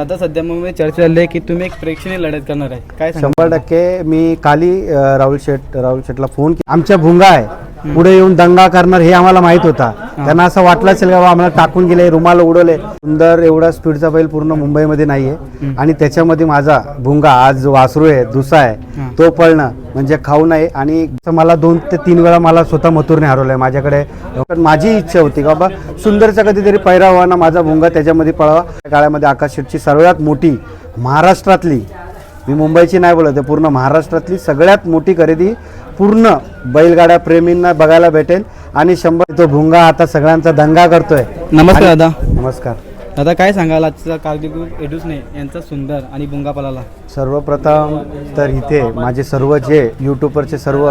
आता सध्या मग चर्चा झाली आहे की तुम्ही एक प्रेक्षणीय लढत करणार आहे. काय सांगा शंभर टक्के मी काली अ, राहुल शेठ राहुल शेठला फोन आमच्या भुंगा आहे. पुढे येऊन दंगा करणार हे आम्हाला माहीत होता. त्यांना असं वाटलं असेल का बा आम्हाला टाकून गेले रुमाल उडवले. सुंदर एवढा स्पीडचा बैल पूर्ण मुंबईमध्ये नाहीये. आणि त्याच्यामध्ये माझा भुंगा आज वासरू आहे दुसा आहे. तो पळणं म्हणजे खाऊ नये आणि मला दोन ते तीन वेळा मला स्वतः मथुरने हरवलंय माझ्याकडे. पण माझी इच्छा होती का बा सुंदरचा कधीतरी पैरा व्हावा ना माझा भुंगा त्याच्यामध्ये पळावा. काळामध्ये आकाश शेठची सर्वात मोठी महाराष्ट्रातली मी मुंबईची नाही बोलत पूर्ण महाराष्ट्रातली सगळ्यात मोठी खरेदी पूर्ण बैलगाड्या प्रेमींना बघायला भेटेल. आणि शंभर तो भुंगा आता सगळ्यांचा दंगा करतोय. नमस्कार दादा. नमस्कार. दादा काय सांगाल? आजचा कारगिल एडूसने यांचा सुंदर आणि बुंगा पलाला सर्वप्रथम तर इथे माझे सर्व जे यूट्यूबवरचे सर्व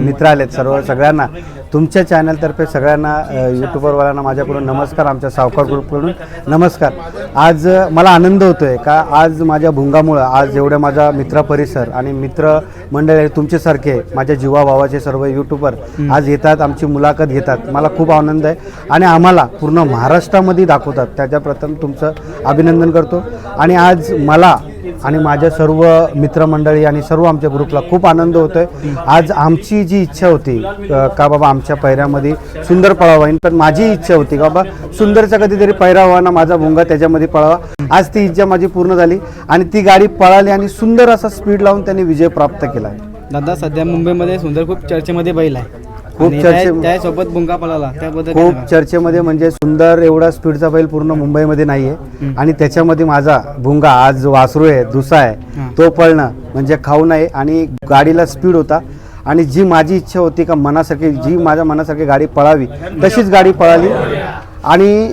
मित्र आलेत सर्व सगळ्यांना तुमच्या चॅनलतर्फे सगळ्यांना यूट्यूबरवाल्यांना माझ्याकडून नमस्कार आमच्या सावकार ग्रुपकडून नमस्कार. आज मला आनंद होतोय का आज माझ्या भुंगामुळं आज एवढ्या माझा मित्र परिसर आणि मित्र मंडळ आहे तुमच्यासारखे माझ्या जीवा भावाचे सर्व यूट्यूबर आज येतात आमची मुलाखत घेतात. मला खूप आनंद आहे आणि आम्हाला पूर्ण महाराष्ट्रामध्ये दाखवतात. त्याच्या प्रथम तुमचं अभिनंदन करतो. आणि आज मला आणि माझ्या सर्व मित्रमंडळी आणि सर्व आमच्या ग्रुपला खूप आनंद होतोय. आज आमची जी इच्छा होती का बाबा आमच्या पैऱ्यामध्ये सुंदर पळावा होईल पण माझी इच्छा होती का बाबा सुंदरचा कधीतरी पैरा व्हावा ना माझा भुंगा त्याच्यामध्ये पळावा. आज ती इच्छा माझी पूर्ण झाली आणि ती गाडी पळाली आणि सुंदर असा स्पीड लावून त्यांनी विजय प्राप्त केला. दादा सध्या मुंबईमध्ये सुंदर खूप चर्चेमध्ये बैल आहे. खूप आणि चर्चे- त्या- त्यासोबत बुंगा पलाला त्याबद्दल काय खूप सांगाल? चर्चेमध्ये म्हणजे सुंदर एवढा स्पीडचा बैल पूर्ण मुंबईमध्ये नाहीये. आणि त्याच्यामध्ये माझा भुंगा आज वासरू आहे दुसा आहे. तो पळणं म्हणजे खाऊ नये आणि गाडीला स्पीड होता. आणि जी माझी इच्छा होती का मनासारखी जी माझ्या मनासारखी गाडी पळावी तशीच गाडी पळाली. आणि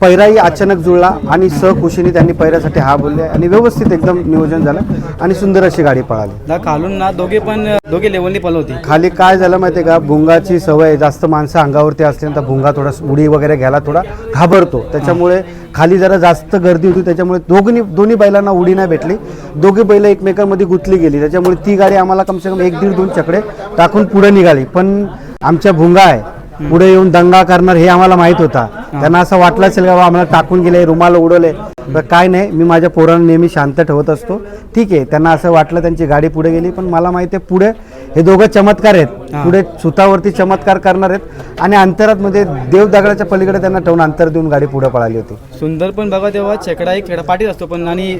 पैराही अचानक जुळला आणि सहकुशीने त्यांनी पैऱ्यासाठी हा बोलले आणि व्यवस्थित एकदम नियोजन झालं आणि सुंदर अशी गाडी पळाली. खालून ना दोघे पण दोघे लेवलनी पलवते खाली काय झालं माहिती आहे का? भुंगाची सवय जास्त माणसं अंगावरती असल्यानंतर भुंगा थोडा उडी वगैरे घ्यायला थोडा घाबरतो. त्याच्यामुळे खाली जरा जास्त गर्दी होती. त्याच्यामुळे दोघी दोन्ही बैलांना उडी नाही भेटली. दोघी बैल एकमेकांमध्ये गुंतली गेली. त्याच्यामुळे ती गाडी आम्हाला कमसे कम एक दीड दोन चकडे टाकून पुढे निघाली. पण आमच्या भुंगा आहे. पुढे येऊन दंगा करणार हे आम्हाला माहीत होता. त्यांना असं वाटलं असेल का आम्हाला टाकून गेले रुमाल उडवले. तर काय नाही मी माझ्या पोरांना नेहमी शांत ठेवत असतो. ठीक आहे त्यांना असं वाटलं त्यांची गाडी पुढे गेली. पण मला माहिती आहे पुढे हे दोघं चमत्कार आहेत. पुढे सुतावरती चमत्कार करणार आहेत. आणि अंतरात मध्ये देव दगडाच्या पलीकडे त्यांना ठेवून अंतर देऊन गाडी पुढे पळाली होती. सुंदर पण बघा तेव्हा छकडा एक पाठीत असतो पण आणि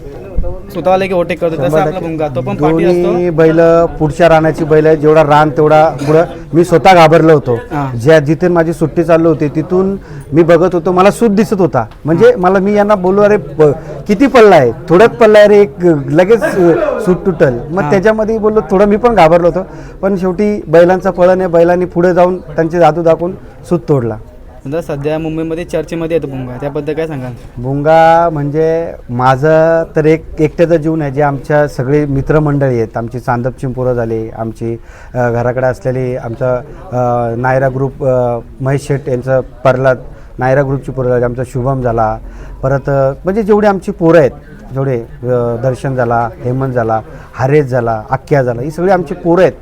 स्वतःला ओटेक करतो तसा आपला भुंगा तो पण पाठी असतो. दोन्ही बैल पुढच्या रानाची बैल आहे जेवढा रान तेवढा पुढं मी स्वतः घाबरलो होतो. हा. ज्या जिथे माझी सुट्टी चालू होती तिथून मी बघत होतो मला सूट दिसत होता. म्हणजे मला मी यांना बोललो अरे किती पल्ला आहे? थोड्यात पल्ला आहे रे एक लगेच अ, सूट तुटल. मग त्याच्यामध्ये बोललो थोडं मी पण घाबरलो होतो. पण शेवटी बैलांचा पळण आहे बैलांनी पुढे जाऊन त्यांचे जादू दाखवून सूत तोडला. समजा सध्या मुंबईमध्ये चर्चेमध्ये येतो भुंगा त्याबद्दल काय सांगाल? भुंगा म्हणजे माझं तर एक एकट्याचं जीवन आहे. जे आमच्या सगळे मित्रमंडळी आहेत. आमची चांदप पोरं झाली आमची घराकडे असलेली आमचा नायरा ग्रुप महेश शेठ यांचं परलाद नायरा ग्रुपची पोरं झाली आमचा शुभम झाला. परत म्हणजे जेवढे आमची पोरं आहेत जेवढे दर्शन झाला हेमंत झाला हरेश झाला आख्या झाला ही सगळी आमची पोरं आहेत.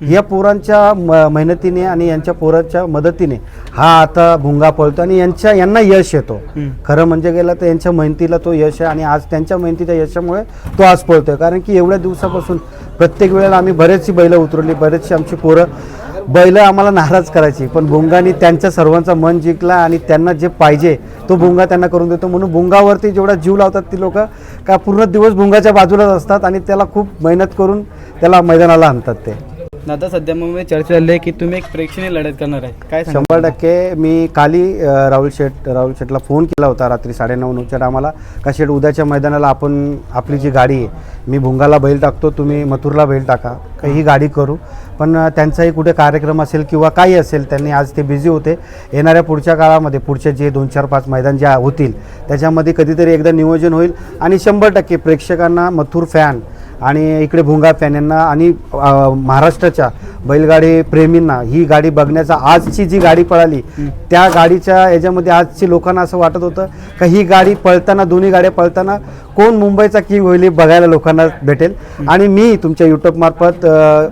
या पोरांच्या म- मेहनतीने आणि यांच्या पोरांच्या मदतीने हा आता भुंगा पळतो आणि यांच्या यांना यश येतो. खरं म्हणजे गेलं तर यांच्या मेहनतीला तो यश आहे आणि आज त्यांच्या मेहनतीच्या यशामुळे तो आज पळतोय. कारण की एवढ्या दिवसापासून प्रत्येक वेळेला आम्ही बरेचशी बैलं उतरवली बरेचशी आमची पोरं बैलं आम्हाला नाराज करायची. पण भुंगानी त्यांच्या सर्वांचा मन जिंकला आणि त्यांना जे पाहिजे तो भुंगा त्यांना करून देतो. म्हणून भुंगावरती जेवढा जीव लावतात ती लोक का पूर्ण दिवस भुंगाच्या बाजूलाच असतात आणि त्याला खूप मेहनत करून त्याला मैदानाला आणतात ते. दादा सध्या मग चर्चा झाली आहे की तुम्ही एक प्रेक्षणीय लढत करणार आहे. काय शंभर टक्के मी काली अ, राहुल शेठ राहुल शेठला फोन केला होता रात्री साडेनऊ नऊच्या टायमाला. का शेठ उद्याच्या मैदानाला आपण आपली जी गाडी आहे मी भुंगाला बैल टाकतो तुम्ही मथुरला बैल टाका. का ही गाडी करू. पण अ, त्यांचाही कुठे कार्यक्रम असेल किंवा काही असेल त्यांनी आज ते बिझी होते. येणाऱ्या पुढच्या काळामध्ये पुढचे जे दोन चार पाच मैदान जे होतील त्याच्यामध्ये कधीतरी एकदा नियोजन होईल. आणि शंभर टक्के प्रेक्षकांना मथुर फॅन आणि इकडे भुंगा फॅन यांना आणि महाराष्ट्राच्या बैलगाडी प्रेमींना ही गाडी बघण्याचा आजची जी गाडी पळाली त्या गाडीच्या याच्यामध्ये आजची लोकांना असं वाटत होतं का ही गाडी पळताना दोन्ही गाड्या पळताना कोण मुंबईचा किंग होईल हे बघायला लोकांना भेटेल. आणि मी तुमच्या यूट्यूब मार्फत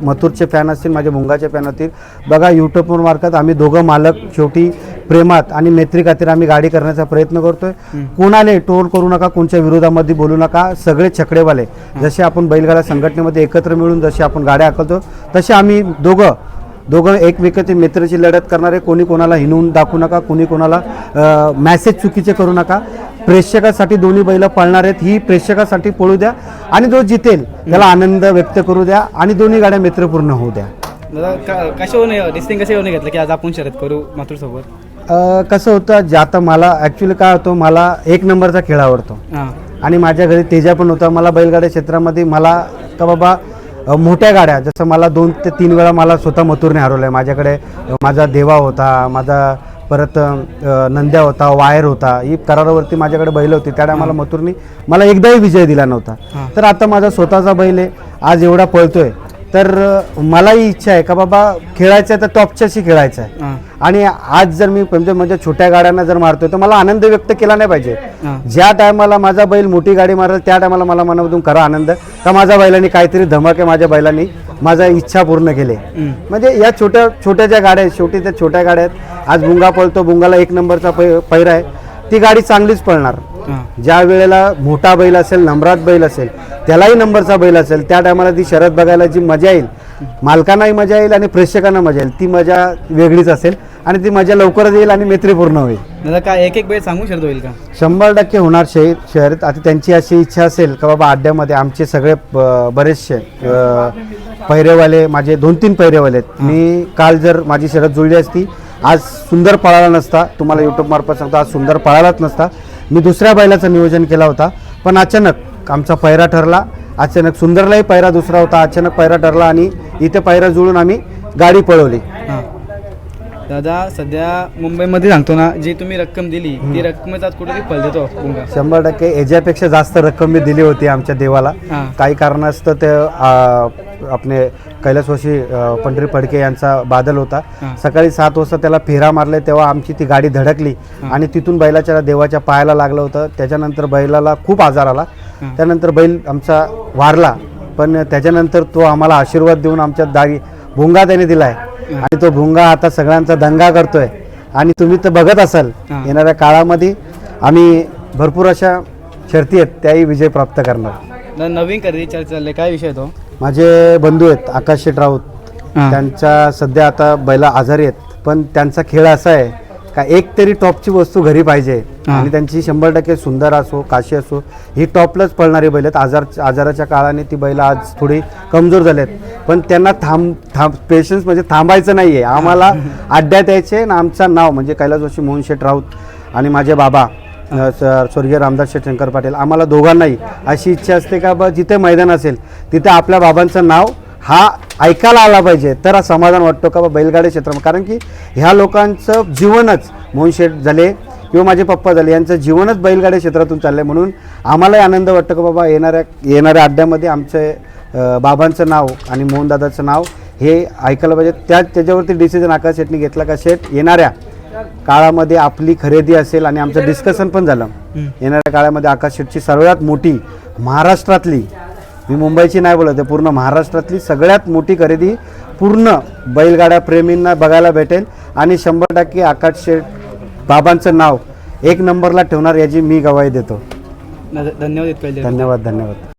मथुरचे फॅन असतील माझे मुंगाचे फॅन असतील बघा यूट्यूबवर मार्फत आम्ही दोघं मालक शेवटी प्रेमात आणि मैत्री खातीर आम्ही गाडी करण्याचा प्रयत्न करतोय. कोणाले टोल करू नका कोणत्या विरोधामध्ये बोलू नका सगळे छकडेवाले. जसे आपण बैलगाडा संघटनेमध्ये एकत्र मिळून जसे आपण गाड्या हाकलतो तसे आम्ही दोघं दोघं एकमेकाची मित्राची लढत करणारे कोणी कोणाला हिनवून दाखवू नका कोणी कोणाला मॅसेज चुकीचे करू नका. प्रेक्षकासाठी दोन्ही बैल पळणार आहेत. ही प्रेक्षकासाठी पळू द्या आणि जो जितेल त्याला आनंद व्यक्त करू द्या आणि दोन्ही गाड्या मित्रपूर्ण होऊ द्या. घेतलं की आज आपण शर्यत करू कसं होतं जे आता मला ॲक्च्युली काय होतं मला एक नंबरचा खेळ आवडतो. आणि माझ्या घरी तेजा पण होता. मला बैलगाड्या क्षेत्रामध्ये मला का बाबा मोठ्या गाड्या जसं मला दोन ते तीन वेळा मला स्वतः मथुरने हरवलं आहे माझ्याकडे माझा देवा होता माझा परत नंद्या होता वायर होता ही करारावरती माझ्याकडे बैल होती. त्या टायमाला मथुरनी मला एकदाही विजय दिला नव्हता. तर आता माझा स्वतःचा बैल आहे. आज एवढा पळतोय. तर मलाही इच्छा आहे का बाबा खेळायचं आहे तर टॉपच्याशी खेळायचं आहे आणि आज जर मी म्हणजे म्हणजे छोट्या गाड्यांना जर मारतोय तर मला आनंद व्यक्त केला नाही पाहिजे. ज्या टायमाला माझा बैल मोठी गाडी मारेल त्या टायमाला मला मनामधून खरा आनंद का माझ्या बैलांनी काहीतरी धमाके माझ्या बैलांनी माझा इच्छा पूर्ण केली. म्हणजे या छोट्या छोट्या ज्या गाड्या आहेत शेवटी त्या छोट्या गाड्या आहेत. आज बुंगा पळतो बुंगाला एक नंबरचा पैरा आहे. ती गाडी चांगलीच पळणार. ज्या वेळेला मोठा बैल असेल नंबरात बैल असेल त्यालाही नंबरचा बैल असेल त्या टायमाला ती शरद बघायला जी मजा येईल मालकांनाही मजा येईल आणि प्रेक्षकांना मजा येईल. ती मजा वेगळीच असेल आणि ती मजा लवकरच येईल आणि मैत्रीपूर्ण होईल. दादा काय एक एक बेळ सांगू शर्यत होईल का? शंभर टक्के होणार शहर शहरात. आता त्यांची अशी इच्छा असेल का बाबा अड्ड्यामध्ये आमचे सगळे बरेचसे अ, पैरेवाले माझे दोन तीन पैरेवाले आहेत. मी काल जर माझी शर्यत जुळली असती आज सुंदर पळाला नसता तुम्हाला यूट्यूब मार्फत सांगतो आज सुंदर पळालाच नसता. मी दुसऱ्या बैलाचं नियोजन केला होता पण अचानक आमचा पैरा ठरला अचानक सुंदरलाही पैरा दुसरा होता अचानक पैरा ठरला आणि इथे पैरा जुळून आम्ही गाडी पळवली. दादा सध्या मुंबईमध्ये सांगतो ना जी तुम्ही रक्कम दिली ती रक्कमेचा आज कुठेतरी फल देतो शंभर टक्के याच्यापेक्षा जास्त रक्कम मी दिली होती आमच्या देवाला. हां. काही कारणास्तव ते आ, आपले कैलासवासी अ, पंढरी फडके यांचा बादल होता. हां. सकाळी सात वाजता त्याला फेरा मारले तेव्हा आमची ती गाडी धडकली. आणि तिथून बैलाच्या देवाच्या पायाला लागलं होतं. त्याच्यानंतर बैलाला खूप आजार आला. हां. त्यानंतर बैल आमचा वारला. पण त्याच्यानंतर तो आम्हाला आशीर्वाद देऊन आमच्या दारी भुंगा त्याने दिलाय. हां. आणि तो भुंगा आता सगळ्यांचा दंगा करतोय. आणि तुम्ही तर बघत असाल. येणाऱ्या काळामध्ये आम्ही भरपूर अशा शर्ती आहेत त्याही विजय प्राप्त करणार. नवीन खरेदी चर्चा चालले काय विषय तो? माझे बंधू आहेत आकाश राऊत. त्यांच्या सध्या आता बैला आजारी आहेत पण त्यांचा खेळ असा आहे का एक तरी टॉपची वस्तू घरी पाहिजे. आणि त्यांची शंभर टक्के सुंदर असो काशी असो ही टॉपलाच पळणारी बैल आहेत. आजार आजाराच्या काळाने ती बैल आज थोडी कमजोर झालेत. पण त्यांना थांब थांब पेशन्स म्हणजे थांबायचं नाही आहे आम्हाला अड्ड्यात यायचे आणि आमचं नाव म्हणजे कैलास जोशी मोहन शेठ राऊत आणि माझे बाबा स्वर्गीय रामदास शेठ शंकर पाटील आम्हाला दोघांनाही अशी इच्छा असते का बा जिथे मैदान असेल तिथे आपल्या बाबांचं नाव हा ऐकायला आला पाहिजे. तर समाधान वाटतो का बा बैलगाडी क्षेत्र कारण की ह्या लोकांचं जीवनच मोहन शेठ झाले किंवा माझे पप्पा झाले यांचं जीवनच बैलगाडी क्षेत्रातून चाललं आहे म्हणून आम्हालाही आनंद वाटतो का बाबा येणाऱ्या येणाऱ्या अड्ड्यामध्ये आमचे बाबांचं नाव आणि मोहनदादाचं नाव हे ऐकायला पाहिजे. त्या त्याच्यावरती डिसिजन आकाश शेटनी घेतला का शेठ? येणाऱ्या काळामध्ये आपली खरेदी असेल आणि आमचं डिस्कशन पण झालं. येणाऱ्या काळामध्ये आकाश शेटची सर्वात मोठी महाराष्ट्रातली मी मुंबईची नाही बोलत आहे पूर्ण महाराष्ट्रातली सगळ्यात मोठी खरेदी पूर्ण बैलगाड्या प्रेमींना बघायला भेटेल आणि शंभर टक्के आकाश शेठ बाबांचं नाव एक नंबरला ठेवणार याची मी गवाही देतो धन्यवाद. धन्यवाद धन्यवाद